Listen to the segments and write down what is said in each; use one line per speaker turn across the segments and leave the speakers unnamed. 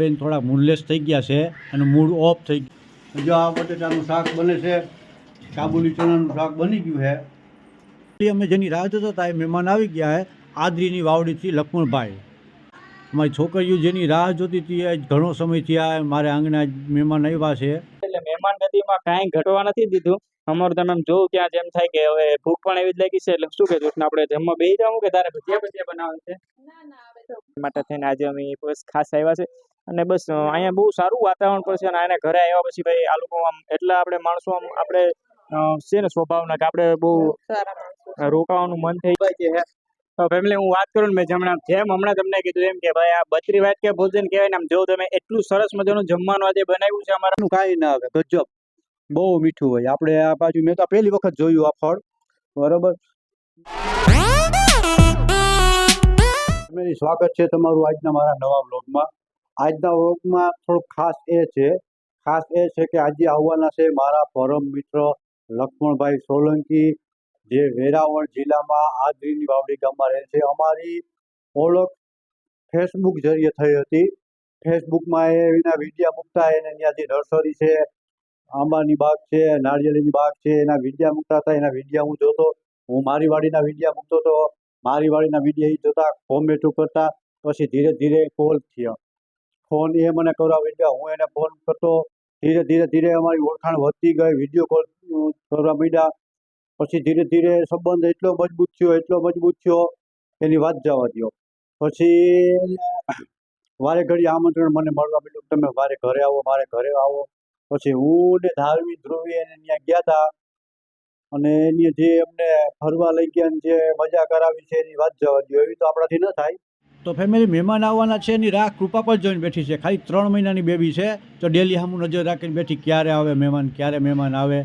બેન થોડા મૂડલેસ થઈ ગયા છે અને મૂડ ઓફ થઈ ગયું. જો આ બટેટાનું શાક બને છે કાબુલી ચણાનું શાક બની ગયું છે. અમે જેની રાહ જોતા હતા એ મહેમાન આવી ગયા છે આદરીની વાવડીથી લક્ષ્મણભાઈ. અમારી છોકરીઓ જેની રાહ જોતી હતી એ ઘણો સમય થયા મારે આંગણે મહેમાન આવ્યા છે.
એટલે મહેમાન ગતિમાં કાંઈ ઘટવા નથી દીધું. અમારું તમે જોવું ત્યાં જેમ થાય કે હવે ભૂખ પણ એવી જ લાગી છે એટલે શું કહેતું આપણે જમવા બેસી જવું કે તારે ભજીયા ભજીયા બનાવે છે? એ માટે થઈને આજે અમે બસ ખાસ આવ્યા છે. અને બસ અહીંયા બહુ સારું વાતાવરણ પણ છે અને આને ઘરે આવ્યા પછી ભાઈ આ લોકો આમ એટલા આપણે માણસો આમ આપણે છે ને સ્વભાવના કે આપણે બહુ રોકાવાનું મન થઈ જાય છે. તો ફેમિલી હું વાત કરું ને મેં હમણાં જેમ હમણાં તમને કીધું એમ કે ભાઈ આ બત્રી વાત કે ભોજન કહેવાય ને આમ જો તમે એટલું સરસ મજાનું જમવાનું આજે બનાવ્યું છે અમારા.
નું કાંઈ ના આવે ગજબ. બહુ મીઠું હોય. આપણે આ બાજુ મેં તો પહેલી વખત જોયું આ ફળ. બરોબર? સ્વાગત છે તમારું આજના મારા નવા વ્લોગમાં. આજના વર્ગમાં થોડુંક ખાસ એ છે, ખાસ એ છે કે આજે આવવાના છે મારા પરમ મિત્ર લક્ષ્મણભાઈ સોલંકી, જે વેરાવળ જિલ્લામાં આદરીની વાવડી ગામમાં રહે છે. અમારી ઓળખ ફેસબુક જરીએ થઈ હતી. ફેસબુકમાં એના વિડીયા મૂકતા, એને ત્યાંથી નર્સરી છે, આંબાની બાગ છે, નાળિયેરીની બાગ છે, એના વિડીયા મૂકતા હતા. એના વિડીયા હું જોતો, હું મારી વાડીના વિડીયા મૂકતો હતો મારી વાડીના વિડીયા એ જોતા કોમેન્ટો કરતા પછી ધીરે ધીરે કોલ થયા. ફોન એ મને કરવા માંડ્યા હું એને ફોન કરતો, ધીરે ધીરે ધીરે અમારી ઓળખાણ વધતી ગઈ વીડિયો કોલ કરવા માંડ્યા. પછી ધીરે ધીરે સંબંધ એટલો મજબૂત થયો, એટલો મજબૂત થયો, એની વાત જવા દો પછી વારે ઘડી આમંત્રણ મને મળવા મળ્યું તમે મારે ઘરે આવો, મારે ઘરે આવો. પછી હું ને ધાર્મિક ધ્રુવી એને ત્યાં ગયા હતા અને એની જે અમને ફરવા લઈ ગયા જે મજા કરાવી છે એની વાત જવા દો એવી તો આપણાથી ન થાય. તો ફેમિલી મહેમાન આવવાના છે, એની રાહ કૃપા પર જોઈને બેઠી છે. ખાલી ત્રણ મહિનાની બેબી છે. તો ડેલી સામું નજર રાખીને બેઠી, ક્યારે આવે મહેમાન, ક્યારે મહેમાન આવે?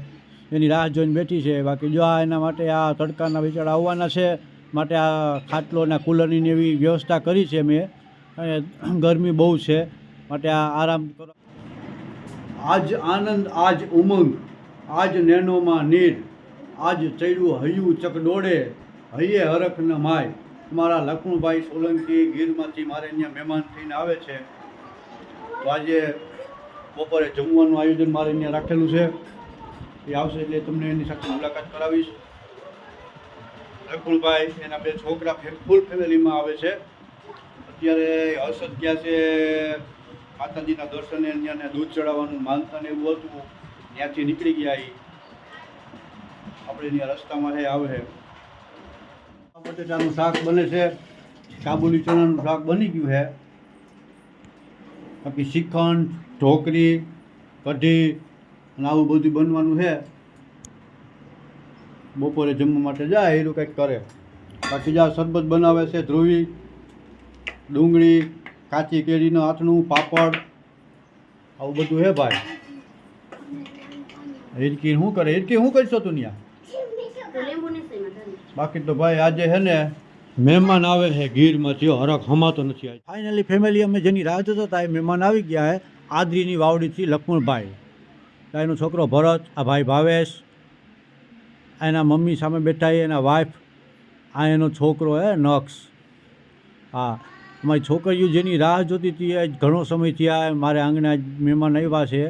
એની રાહ જોઈને બેઠી છે. બાકી જો આ એના માટે આ તડકાના બિચારા આવવાના છે, માટે આ ખાટલોના, કુલરની એવી વ્યવસ્થા કરી છે મેં અને ગરમી બહુ છે, માટે આ આરામ કરો. આજ આનંદ, આજ ઉમંગ, આજ નેનોમાં નીર, આજ ચડ્યું હૈયું ચકડોળે, હૈયે હરખ ન માય. મારા લક્ષ્મણભાઈ સોલંકી ગીરમાંથી મારે અહીંયા મહેમાન થઈને આવે છે. તો આજે બપોરે જમવાનું આયોજન મારે અહીંયા રાખેલું છે. એ આવશે એટલે તમને એની સાથે મુલાકાત કરાવીશ. લખુણભાઈ એના બે છોકરા ફૂલ ફેમિલીમાં આવે છે. અત્યારે હર્ષદ ગયા છે? માતાજીના દર્શને ત્યાં દૂધ ચડાવવાનું માનતા ને એવું હતું. ત્યાંથી નીકળી ગયા એ આપણે અહીંયા રસ્તામાં આવે બટેટાનું શાક બને છે. કાબુલી ચણાનું શાક બની ગયું છે. બાકી શ્રીખંડ, ઢોકરી, કઢી અને આવું બધું બનવાનું છે. બપોરે જમવા માટે જાય, એ કંઈક કરે. બાકી જ્યાં શરબત બનાવે છે, ધ્રુવી, ડુંગળી, કાચી કેરીનું આથણું, પાપડ, આવું બધું હે ભાઈ. હિરકી શું કરે? હિરકી શું કરશો તું ત્યાં? બાકી તો ભાઈ આજે છે ને મહેમાન આવે છે ગીરમાંથી હરખ હમાતો નથી ફાઇનલી ફેમિલી અમે જેની રાહ જોતા હતા એ મહેમાન આવી ગયા છે આદરીની વાવડીથી લક્ષ્મણભાઈ. એનો છોકરો ભરત, આ ભાઈ ભાવેશ, એના મમ્મી સામે બેઠા એના વાઈફ આ એનો છોકરો હે નક્ષ. હા, અમારી છોકરીઓ જેની રાહ જોતી હતી એ ઘણો સમય થયા મારે આંગણે મહેમાન આવ્યા છે.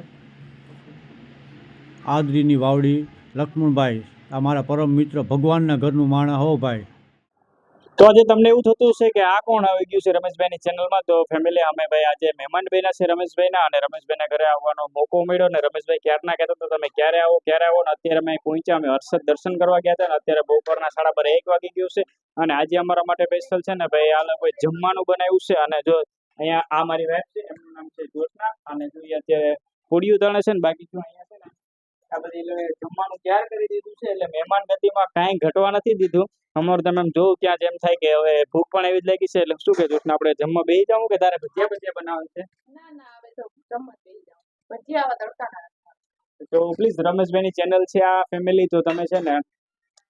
આદરીની વાવડી, લક્ષ્મણભાઈ. આ મારા પરમ મિત્ર ભગવાનના ઘરનું માણા હો ભાઈ.
તો આજે તમને એવું થતું હશે કે આ કોણ આવી ગયું છે રમેશભાઈની ચેનલમાં તો ફેમિલી અમે ભાઈ આજે મહેમાન બન્યા છે રમેશભાઈના અને રમેશભાઈના ઘરે આવવાનો મોકો મળ્યો ને રમેશભાઈ ક્યારના કહેતા હતા, તમે ક્યારે આવો ક્યારે આવો? ને અત્યારે અમે પહોંચ્યા, અમે હર્ષદ દર્શન કરવા ગયા હતા ને અત્યારે બપોરના સાડા બાર એક વાગી ગયું છે અને આજે અમારા માટે સ્પેશિયલ છે ને ભાઈ, આ લોકોએ જમવાનું બનાવ્યું છે અને જો અહીંયા આ મારી વાઈફ છે, એમનું નામ છે જ્યોત્સના અને જો અત્યારે પૂડિયું તણે છે ને બાકી જો અહીંયા છે આ બધી જમવાનું તૈયાર કરી દીધું છે એટલે મહેમાન ગતિમાં કાંઈ ઘટવા નથી દીધું. અમારું તમે જોવું ત્યાં જેમ થાય કે હવે ભૂખ પણ એવી જ લાગી છે એટલે શું ને આપણે જમવા બેસી જાઉં કે તારે ભજીયા ભજીયા બનાવે છે?
ના ના હવે તો જમવા બેસી જાઓ ભજીયા આવા
તો પ્લીઝ રમેશભાઈની ચેનલ છે આ ફેમિલી તો તમે છે ને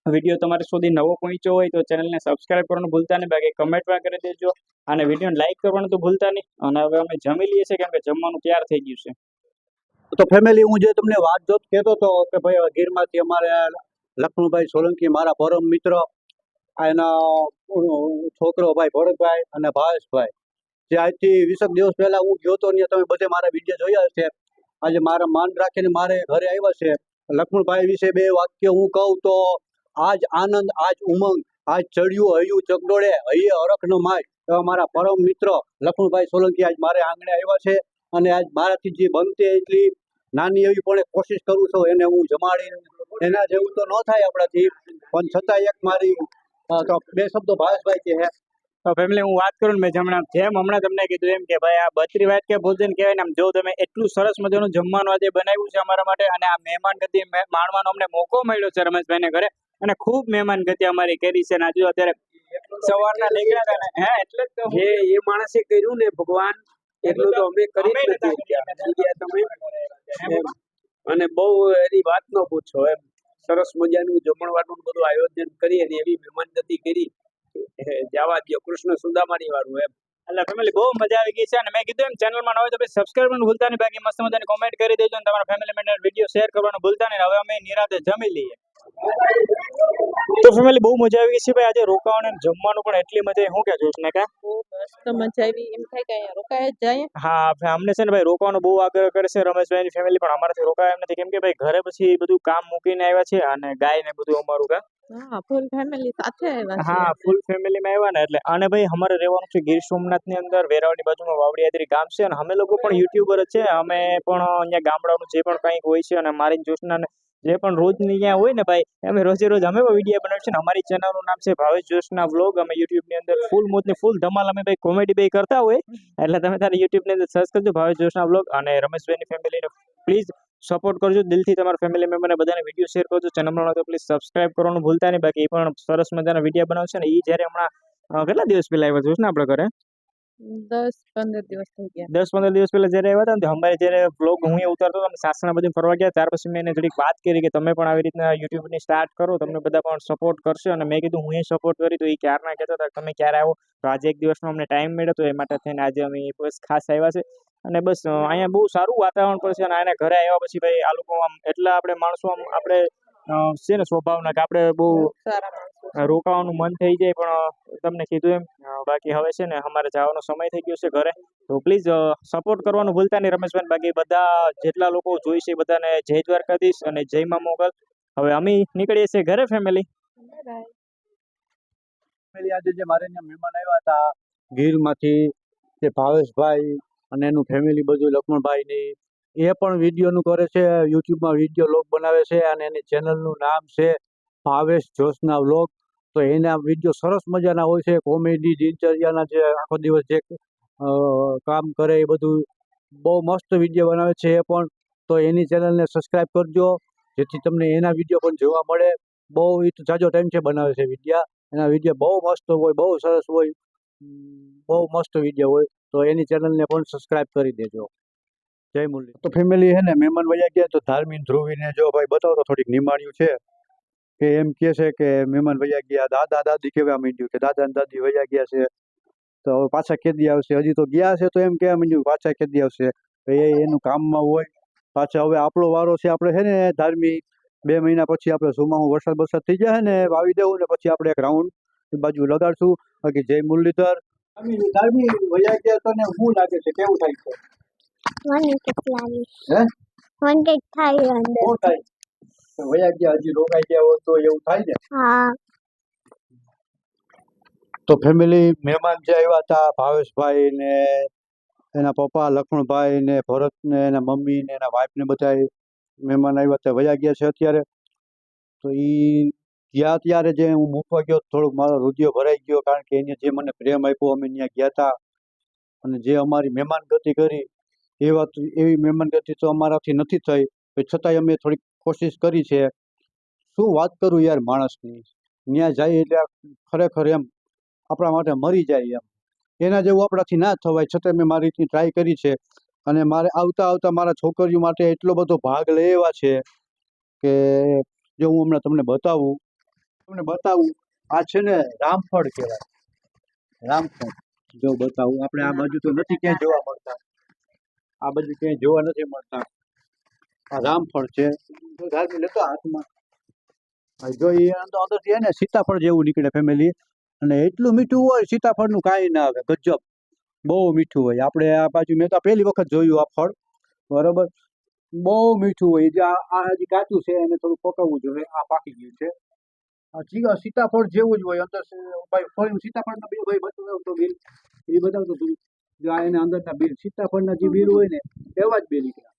વીડિયો તમારે સુધી નવો પહોંચ્યો હોય તો ચેનલને સબસ્ક્રાઇબ કરવાનું ભૂલતા નહીં બાકી કમેન્ટ પણ કરી દેજો. અને વિડીયોને લાઈક કરવાનું તો ભૂલતા નહીં. અને હવે અમે જમી લઈએ છીએ કેમ કે જમવાનું તૈયાર થઈ ગયું છે.
તો ફેમિલી હું જે તમને વાત જોત કહેતો હતો કે ભાઈ ગીરમાંથી અમારે લક્ષ્મણભાઈ સોલંકી, મારા પરમ મિત્ર એના છોકરો ભાઈ ભરતભાઈ અને ભાવેશભાઈ. જે આજથી વીસેક દિવસ પહેલા હું ગયો હતો ને તમે બધે મારા વીડિયો જોયા હશે. આજે મારા માન રાખીને મારે ઘરે આવ્યા છે. લક્ષ્મણભાઈ વિશે બે વાક્ય હું કહું તો, આજ આનંદ, આજ ઉમંગ, આજ ચડ્યું, હૈયું ચકડોળે, હૈયે હરખ ન માય. એવા મારા પરમ મિત્ર લક્ષ્મણભાઈ સોલંકી આજ મારે આંગણે આવ્યા છે. અને આજ મારાથી જે બનતી એટલી નાની એવી પણ કોશિશ કરું છું એને હું જમાડી એના જેવું તો ન થાય આપણાથી પણ છતાં એક મારી તો બે શબ્દો ભાવેશભાઈ કે
તો ફેમિલી હું વાત કરું ને મેં હમણાં જેમ હમણાં તમને કીધું એમ કે ભાઈ આ બત્રી વાત કે ભોજન કહેવાય ને આમ જો તમે એટલું સરસ મજાનું જમવાનું આજે બનાવ્યું છે અમારા માટે અને આ મહેમાન ગતિ માણવાનો અમને મોકો મળ્યો છે રમેશભાઈને ઘરે અને ખૂબ મહેમાન ગતિ અમારી કરી છે અને આજુ અત્યારે સવારના નીકળ્યા હતા ને હે એટલે જ
એ માણસે કર્યું ને ભગવાન એટલું તો અમે કરી જ નથી તમે
એમ.
અને બહુ એની વાત ન પૂછો એમ. સરસ મજાનું જમણવારનું બધું આયોજન કરી અને એવી મહેમાન ગતિ કરી. જવા દો કૃષ્ણ સુદામાની વાળું એમ.
એટલે ફેમિલી બહુ મજા આવી ગઈ છે. અને મેં કીધું એમ ચેનલમાં ન હોય તો ભાઈ સબસ્ક્રાઈબ પણ ભૂલતા નહીં. બાકી મસ્ત મજાની કોમેન્ટ કરી દેજો અને તમારા ફેમિલી મેમ્બર વીડિયો શેર કરવાનું ભૂલતા નહીં. હવે અમે નિરાતે જમી લઈએ. તો ફેમિલી બહુ મજા આવી ગઈ છે ભાઈ. આજે રોકાવાનું અને જમવાનું પણ એટલી મજા આવી. હું કે જોશ ને કા
મજા આવી. એમ થાય કે અહીંયા રોકાય જ જાય.
હા અમને છે ને ભાઈ રોકાવાનો બહુ આગ્રહ કરે છે. રમેશભાઈની ફેમિલી પણ અમારાથી રોકાય એમ નથી. કેમ કે ભાઈ ઘરે પછી બધું કામ મૂકીને આવ્યા છે અને ગાય ને બધું અમારું કા?
હા ફૂલ ફેમિલી સાથે આવ્યા
હા ફૂલ ફેમિલીમાં આવ્યા ને એટલે. અને ભાઈ અમારે રહેવાનું છે ગીર સોમનાથની અંદર વેરાવળની બાજુમાં વાવડિયાદરી ગામ છે. અને અમે લોકો પણ યુટ્યુબર જ છે. અમે પણ અહીંયા ગામડાનું જે પણ કંઈક હોય છે અને મારી જોશના જે પણ રોજની અહીંયા હોય ને ભાઈ, અમે રોજે રોજ અમે પણ વીડિયો ને અમારી ચેનલનું નામ છે ભાવેશ જોશના વ્લોગ અમે યુટ્યુબની અંદર ફૂલ મોજની ફૂલ ધમાલ અમે ભાઈ કોમેડી ભાઈ કરતા હોય. એટલે તમે તારે યુટ્યુબની અંદર સર્ચ કરજો ભાવેશ જોશના વ્લોગ અને રમેશભાઈની ફેમિલીને પ્લીઝ સપોર્ટ કરજો. દિલથી તમારા ફેમિલી મેમ્બરને બધાને વીડિયો શેર કરજો. ચેનલમાં તો પ્લીઝ સબસ્ક્રાઇબ કરવાનું ભૂલતા નહીં. બાકી એ પણ સરસ મજાના વીડિયો બનાવશે ને એ જ્યારે હમણાં કેટલા દિવસ પહેલા આવ્યા જોશ ને આપણે ઘરે?
દસ પંદર દિવસ થઈ ગયા.
દસ પહેલા જ્યારે આવ્યા હતા ને અમારે જ્યારે બ્લોગ હું ઉતારતો હતો સાસણા બધું ફરવા ગયા, ત્યાર પછી મેં એને થોડીક વાત કરી કે તમે પણ આવી રીતના યુટ્યુબની સ્ટાર્ટ કરો, તમને બધા પણ સપોર્ટ કરશે. અને મેં કીધું, હું એ સપોર્ટ કરી તો એ ક્યારના કહેતા હતા તમે ક્યારે આવો? તો આજે એક દિવસનો અમને ટાઈમ મળ્યો તો એ માટે થઈને આજે અમે બસ ખાસ આવ્યા છે. અને બસ અહીંયા બહુ સારું વાતાવરણ પણ છે અને આના ઘરે આવ્યા પછી ભાઈ આ લોકો આમ, એટલા આપણે માણસો આમ, આપણે છે ને સ્વભાવના કે આપણે બહુ રોકાવાનું મન થઈ જાય પણ તમને કીધું એમ બાકી હવે છે ને અમારે જવાનો સમય થઈ ગયો છે ઘરે. તો પ્લીઝ સપોર્ટ કરવાનું ભૂલતા નહીં રમેશભાઈ બાકી બધા જેટલા લોકો જોઈ છે બધાને જય દ્વારકાધીશ અને જય મા મોગલ. હવે અમે નીકળીએ છીએ ઘરે ફેમિલી
ફેમિલી આજે જે મારે મહેમાન આવ્યા હતા ગીરમાંથી તે ભાવેશભાઈ અને એનું ફેમિલી બધું લક્ષ્મણભાઈની એ પણ વિડીયોનું કરે છે, યુટ્યુબમાં વીડિયો વ્લોગ બનાવે છે અને એની ચેનલનું નામ છે ભાવેશ જોશના વ્લોગ. તો એના વીડિયો સરસ મજાના હોય છે, કોમેડી, દિનચર્યાના જે આખો દિવસ જે કામ કરે એ બધું બહુ મસ્ત વીડિયો બનાવે છે એ પણ. તો એની ચેનલને સબસ્ક્રાઈબ કરજો, જેથી તમને એના વીડિયો પણ જોવા મળે. બહુ એ તો જાજો ટાઈમ છે બનાવે છે વિડીયા. એના વીડિયો બહુ મસ્ત હોય, બહુ સરસ હોય, બહુ મસ્ત વીડિયો હોય. તો એની ચેનલને પણ સબસ્ક્રાઇબ કરી દેજો. જય મુરલી. તો ફેમિલી હે ને મહેમાન વયા ગયા તો ધાર્મિક ધ્રુવીને જો ભાઈ બતાવો તો થોડીક નિમાણ્યું છે કે એમ કે છે કે મહેમાન વયા ગયા દાદા દાદી કેવા માંડ્યું કે દાદા ને દાદી વયા ગયા છે. તો હવે પાછા કેદી આવશે? હજી તો ગયા છે તો એમ કહેવા માંડ્યું પાછા કેદી આવશે? એ એનું કામમાં હોય. પાછા હવે આપણો વારો છે આપણે છે ને ધાર્મિક બે મહિના પછી આપણે સુમામાં વરસાદ વરસાદ થઈ જાય ને વાવી દેવું ને પછી આપણે એક રાઉન્ડ બાજુ લગાડશું. બાકી જય મુરલીધર. ધાર્મિક વયા ગયા તને શું લાગે છે? કેવું થાય છે?
મને કેટલા
હે?
મને કંઈક થાય અંદર
શું થાય તો વયા ગયા હજી રોકાઈ ગયા હોત તો એવું થાય ને?
હા.
તો ફેમિલી મહેમાન જે આવ્યા હતા ભાવેશભાઈ ને એના પપ્પા લક્ષ્મણભાઈ ને ભરત ને એના મમ્મી ને એના વાઈફ ને બધા મહેમાન આવ્યા હતા. વયા ગયા છે અત્યારે. તો ઈ ગયા ત્યારે જે હું મૂકવા ગયો થોડુંક મારો રુદિયો ભરાઈ ગયો કારણ કે એને જે મને પ્રેમ આપ્યો અમે ત્યાં ગયા હતા અને જે અમારી મહેમાન ગતિ કરી એ વાત એવી મહેમાન ગતિ તો અમારાથી નથી થઈ. છતાંય અમે થોડીક કોશિશ કરી છે. શું વાત કરું યાર માણસની? ત્યાં જાય એટલે ખરેખર એમ આપણા માટે મરી જાય એમ. એના જેવું આપણાથી ના થવાય. છતાં મેં મારી રીતની ટ્રાય કરી છે. અને મારે આવતા આવતા મારા છોકરીઓ માટે એટલો બધો ભાગ લેવા છે કે જો હું હમણાં તમને બતાવું તમને બતાવું, આ છે ને રામફળ કહેવાય. રામફળ. જો બતાવું. આપણે આ બાજુ તો નથી ક્યાંય જોવા મળતા. આ બધી ક્યાંય જોવા નથી મળતા. આ રામફળ છે. ધાર્મિક લેતો હાથમાં. જો એ અંદરથી એને સીતાફળ જેવું નીકળે ફેમિલી અને એટલું મીઠું હોય સીતાફળનું કાંઈ ના આવે ગજબ. બહુ મીઠું હોય. આપણે આ પાછું મેં તો પહેલી વખત જોયું આ ફળ. બરોબર? બહુ મીઠું હોય. જે આ હજી કાચું છે એને થોડું પકવવું જોઈએ. આ પાકી ગયું છે. આ સીતાફળ જેવું જ હોય. અંદર ભાઈ ફળ સીતાફળના બી ભાઈ બતાવતો બિલ એ બતાવતો તું જો આ એના અંદરના બિલ, સીતાફળના જે બિલ હોય ને, એવા જ બિલ નીકળ્યા.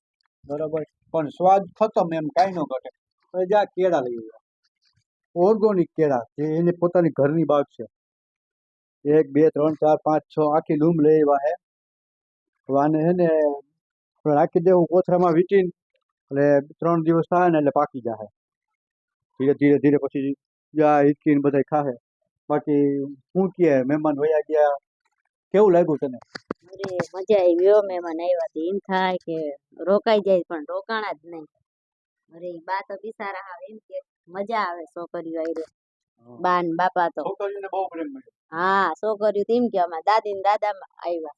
બરાબર. પણ સ્વાદ ખતમ એમ કાંઈ ન ઘટે. હવે જા, કેળા લઈ આવ્યા. ઓર્ગોનિક કેળા, જે એની પોતાની ઘરની બાગ છે. એક, બે, ત્રણ, ચાર, પાંચ, છ, આખી લૂમ લઈ આવ્યા હે. આને હે ને રાખી દેવું કોથરામાં વીટીને, એટલે ત્રણ દિવસ થાય ને, એટલે પાકી જાય ધીરે ધીરે ધીરે પછી જા, હિચકીને બધા ખાહે. બાકી શું કહે, મહેમાન વયા ગયા કેવું લાગ્યું તને?
અરે મજા આવી હો. મહેમાન આવ્યા હતી એમ થાય કે રોકાઈ જાય પણ રોકાણા જ નહીં. અરે બા તો બિચારા આવે એમ કે મજા આવે છોકરીઓ આયરે બા ને બાપા તો. હા છોકરીઓ તો એમ કે અમારા દાદી ને દાદા આવ્યા.